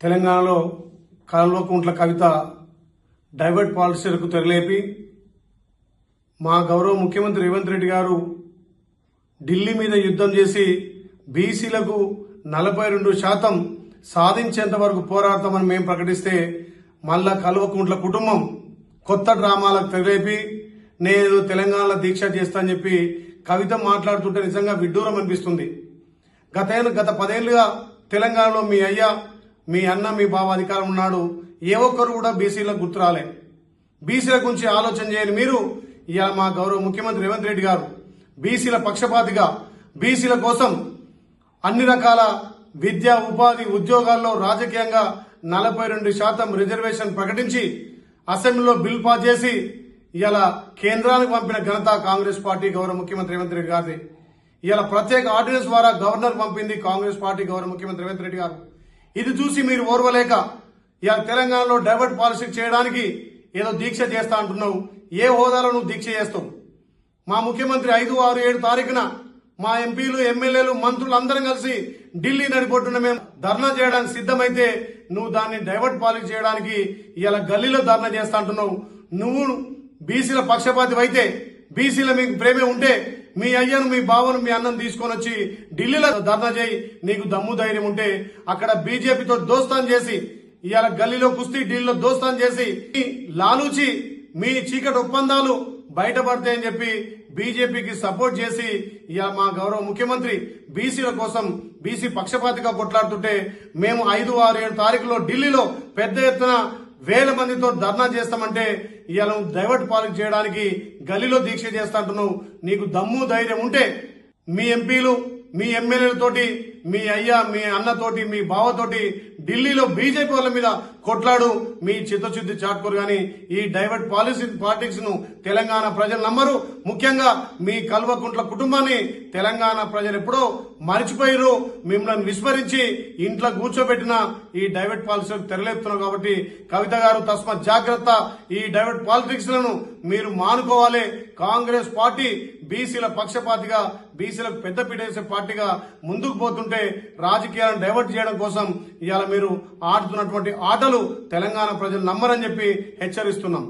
తెలంగాణలో కల్వకుంట్ల కవిత డైవర్ట్ పాలసీలకు తెరలేపి మా గౌరవ ముఖ్యమంత్రి రేవంత్ రెడ్డి గారు ఢిల్లీ మీద యుద్ధం చేసి బీసీలకు నలభై రెండు శాతం సాధించేంత వరకు పోరాడతామని మేము ప్రకటిస్తే మళ్ళా కల్వకుంట్ల కుటుంబం కొత్త డ్రామాలకు తెరలేపి నేను తెలంగాణలో దీక్ష చేస్తానని చెప్పి కవిత మాట్లాడుతుంటే నిజంగా విడ్డూరం అనిపిస్తుంది. గత గత పదేళ్ళుగా తెలంగాణలో మీ అయ్య మీ అన్న మీ బావ అధికారం ఉన్నాడు. ఏ ఒక్కరు కూడా బీసీలకు గుర్తు రాలే. బీసీల గురించి ఆలోచన చేయని మీరు ఇవాళ మా గౌరవ ముఖ్యమంత్రి రేవంత్ రెడ్డి గారు బీసీల పక్షపాతిగా బీసీల కోసం అన్ని రకాల విద్య ఉపాధి ఉద్యోగాల్లో రాజకీయంగా నలభై రెండు శాతం రిజర్వేషన్ ప్రకటించి అసెంబ్లీలో బిల్ పాస్ చేసి ఇలా కేంద్రానికి పంపిన ఘనత కాంగ్రెస్ పార్టీ గౌరవ ముఖ్యమంత్రి రేవంత్ రెడ్డి గారిది. ఇలా ప్రత్యేక ఆర్డినెన్స్ ద్వారా గవర్నర్ పంపింది కాంగ్రెస్ పార్టీ గౌరవ ముఖ్యమంత్రి రేవంత్ రెడ్డి గారు. ఇది చూసి మీరు ఓర్వలేక ఇవాళ తెలంగాణలో డైవర్ట్ పాలసీ చేయడానికి ఏదో దీక్ష చేస్తా అంటున్నావు. ఏ హోదాలో నువ్వు దీక్ష చేస్తావు? మా ముఖ్యమంత్రి ఐదు ఆరు ఏడు తారీఖున మా ఎంపీలు ఎమ్మెల్యేలు మంత్రులు అందరం కలిసి ఢిల్లీ నడిపొట్టున మేము ధర్నా చేయడానికి సిద్ధమైతే నువ్వు దాన్ని డైవర్ట్ పాలసీ చేయడానికి ఇలా గల్లీలో ధర్నా చేస్తా అంటున్నావు. నువ్వు బీసీల పక్షపాతి అయితే బీసీల మీకు ప్రేమే ఉంటే మీ అయ్యను మీ బావను మీ అన్నం తీసుకొని వచ్చి ఢిల్లీలో ధర్నా చేయి. నీకు దమ్ము ధైర్యం ఉంటే అక్కడ బీజేపీతో దోస్తాన్ చేసి ఇవాళ గల్లీలో కుస్తీ ఢిల్లీలో దోస్తాన్ చేసి లాలూచి మీ చీకటి ఒప్పందాలు బయటపడతాయని చెప్పి బీజేపీకి సపోర్ట్ చేసి ఇలా మా గౌరవ ముఖ్యమంత్రి బీసీల కోసం బీసీ పక్షపాతిగా కొట్లాడుతుంటే మేము ఐదు ఆరు ఏడు తారీఖులో ఢిల్లీలో పెద్ద ఎత్తున వేల మందితో ధర్నా చేస్తామంటే ఇవాళ డైవర్ట్ పాలన చేయడానికి గలీలో దీక్ష చేస్తా అంటున్నావు. నీకు దమ్ము ధైర్యం ఉంటే మీ ఎంపీలు మీ ఎమ్మెల్యేలతోటి మీ అయ్య మీ అన్నతోటి మీ బావతోటి ఢిల్లీలో బీజేపీ వాళ్ళ మీద కొట్లాడు మీ చిత్తశుద్ధి చాటుకోరు కానీ ఈ డైవర్ట్ పాలసీ పాలిటిక్స్ను తెలంగాణ ప్రజలు నమ్మరు. ముఖ్యంగా మీ కల్వకుంట్ల కుటుంబాన్ని తెలంగాణ ప్రజలు ఎప్పుడో మరిచిపోయారు మిమ్మల్ని విస్మరించి ఇంట్లో కూర్చోబెట్టిన ఈ డైవర్ట్ పాలసీ తెరలేపుతున్నారు కాబట్టి కవిత గారు తస్మత్ జాగ్రత్త. ఈ డైవర్ట్ పాలిటిక్స్లను మీరు మానుకోవాలి. కాంగ్రెస్ పార్టీ బీసీల పక్షపాతిగా బీసీలకు పెద్దపీట వేసే పార్టీగా ముందుకు పోతుంటే రాజకీయాలను డైవర్ట్ చేయడం కోసం ఇవాళ మీరు ఆడుతున్నటువంటి ఆటలు తెలంగాణ ప్రజలు నమ్మరని చెప్పి హెచ్చరిస్తున్నాం.